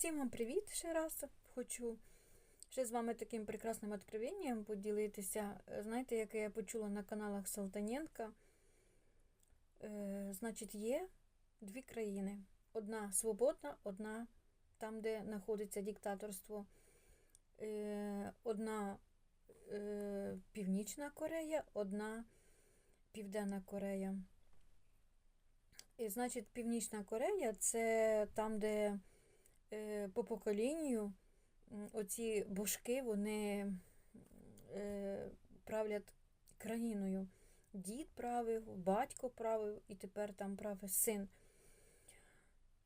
Всім вам привіт ще раз. Хочу ще з вами таким прекрасним відкровенням поділитися. Знаєте, яке я почула на каналах Салтаненка? Е, значить, є дві країни. Одна свободна, одна там, де знаходиться диктаторство. Е, одна е, Північна Корея, одна Південна Корея. І, значить, Північна Корея це там, де по поколінню оці божки, вони е, правлять країною. Дід правив, батько правив, і тепер там править син.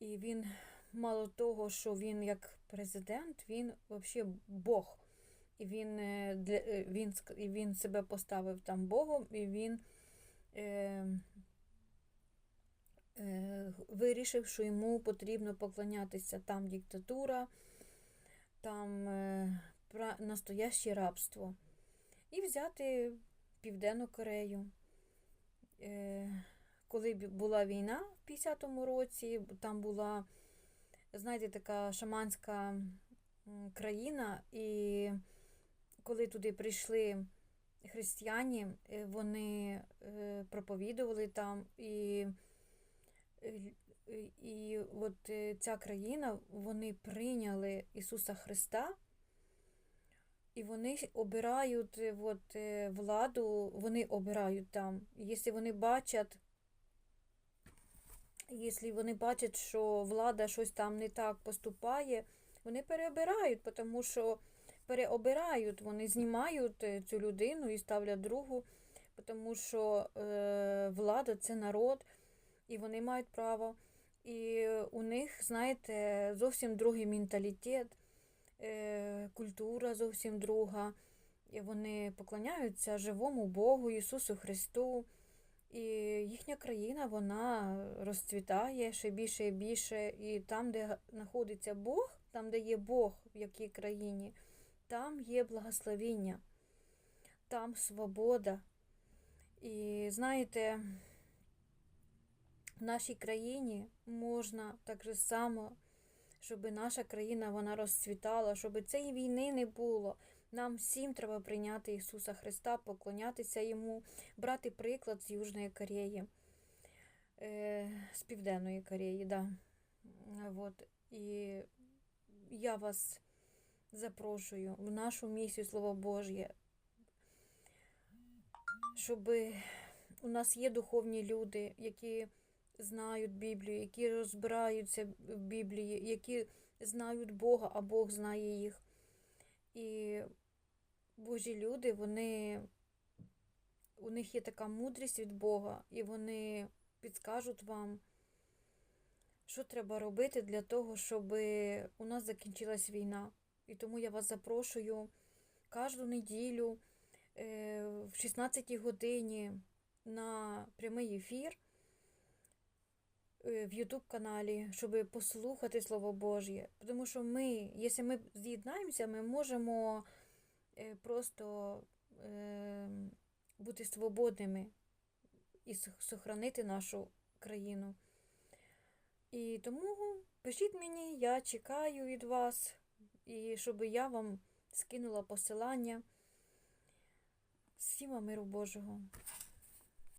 І він, мало того, що він як президент, він взагалі Бог. І він, е, е, він, він себе поставив там Богом, і він е, е, вирішив, що йому потрібно поклонятися там диктатура, там е, настояще рабство. І взяти Південну Корею. Е, коли була війна в 50-му році, там була, знаєте, така шаманська країна, і коли туди прийшли християні, е, вони е, проповідували там, і, е, і от е, ця країна, вони прийняли Ісуса Христа, і вони обирають е, от, е, владу, вони обирають там. Якщо вони бачать, якщо вони бачать, що влада щось там не так поступає, вони переобирають, тому що переобирають, вони знімають цю людину і ставлять другу, тому що е, влада це народ, і вони мають право. І у них, знаєте, зовсім другий менталітет, е, культура зовсім друга. І вони поклоняються живому Богу, Ісусу Христу. І їхня країна вона розцвітає ще більше і більше. І там, де знаходиться Бог, там, де є Бог в якій країні, там є благословіння, там свобода. І знаєте, нашій країні можна так же само, щоб наша країна вона розцвітала, щоб цієї війни не було. Нам всім треба прийняти Ісуса Христа, поклонятися Йому, брати приклад з Южної Кореї, е, з Південної Кореї. Да. Вот. І я вас запрошую в нашу місію Слово Божє, щоб у нас є духовні люди, які знають Біблію, які розбираються в Біблії, які знають Бога, а Бог знає їх. І Божі люди, вони, у них є така мудрість від Бога, і вони підскажуть вам, що треба робити для того, щоб у нас закінчилась війна. І тому я вас запрошую кожну неділю е, в 16 годині на прямий ефір в YouTube каналі, щоб послухати Слово Божє. Тому що ми, якщо ми з'єднаємося, ми можемо е, просто е, бути свободними і сох- сохранити нашу країну. І тому пишіть мені, я чекаю від вас, і щоб я вам скинула посилання. Всім миру Божого.